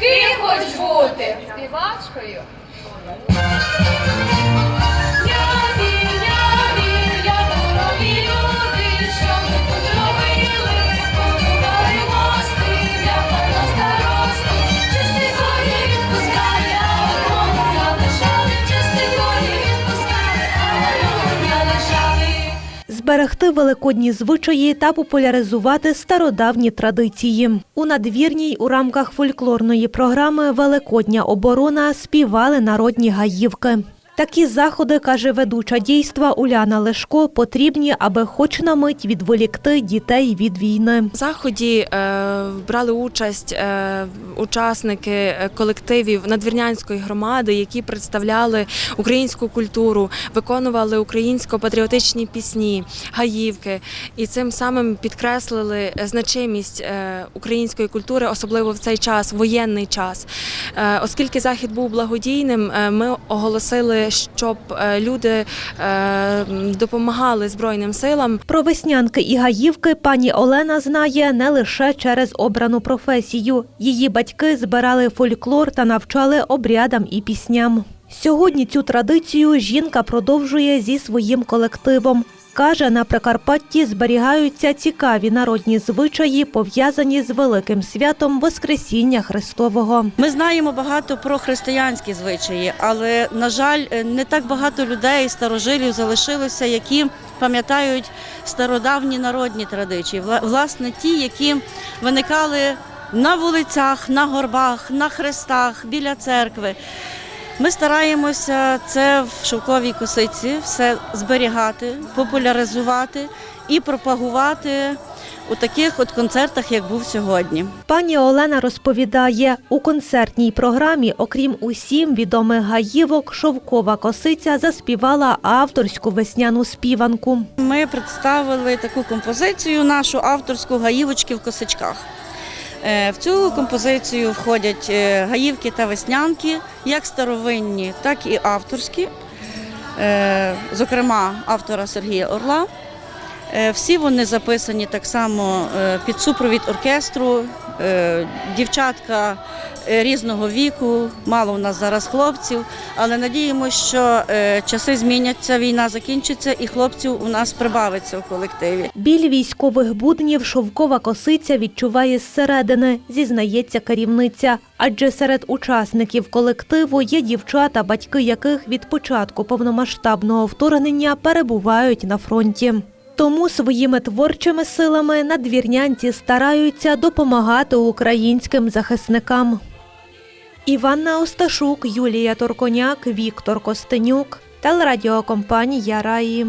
Ким хочеш бути? Співачкою. Зберегти великодні звичаї та популяризувати стародавні традиції. У надвірній у рамках фольклорної програми Великодня оборона співали народні гаївки. Такі заходи, каже ведуча дійства Уляна Лешко, потрібні, аби хоч на мить відволікти дітей від війни. Заході е, брали участь е, учасники е, колективів надвірнянської громади, які представляли українську культуру, виконували українсько-патріотичні пісні, гаївки, і цим самим підкреслили значимість е, української культури, особливо в цей час, воєнний час. Е, оскільки захід був благодійним, е, ми оголосили, щоб е, люди е, допомагали Збройним силам. Про веснянки і гаївки пані Олена знає не лише через обрану професію. Її батьки збирали фольклор та навчали обрядам і пісням. Сьогодні цю традицію жінка продовжує зі своїм колективом. Каже, на Прикарпатті зберігаються цікаві народні звичаї, пов'язані з великим святом Воскресіння Христового. Ми знаємо багато про християнські звичаї, але на жаль, не так багато людей, старожилів залишилося, які пам'ятають стародавні народні традиції. Власне, ті, які виникали на вулицях, на горбах, на хрестах, біля церкви. Ми стараємося це в шовковій косиці все зберігати, популяризувати і пропагувати у таких от концертах, як був сьогодні. Пані Олена розповідає, у концертній програмі, окрім усім відомих гаївок, шовкова косиця заспівала авторську весняну співанку. Ми представили таку композицію, нашу авторську гаївочки в косичках. Е, В цю композицію входять е, гаївки та веснянки, як старовинні, так і авторські, Е, зокрема автора Сергія Орла. Е, Всі вони записані так само е, під супровід оркестру, е, дівчатка різного віку, мало у нас зараз хлопців, але надіємося, що часи зміняться, війна закінчиться і хлопців у нас прибавиться в колективі. Біль військових буднів шовкова косиця відчуває зсередини, зізнається керівниця. Адже серед учасників колективу є дівчата, батьки яких від початку повномасштабного вторгнення перебувають на фронті. Тому своїми творчими силами надвірнянці стараються допомагати українським захисникам. Іванна Осташук, Юлія Торконяк, Віктор Костенюк, телерадіокомпанія Раї.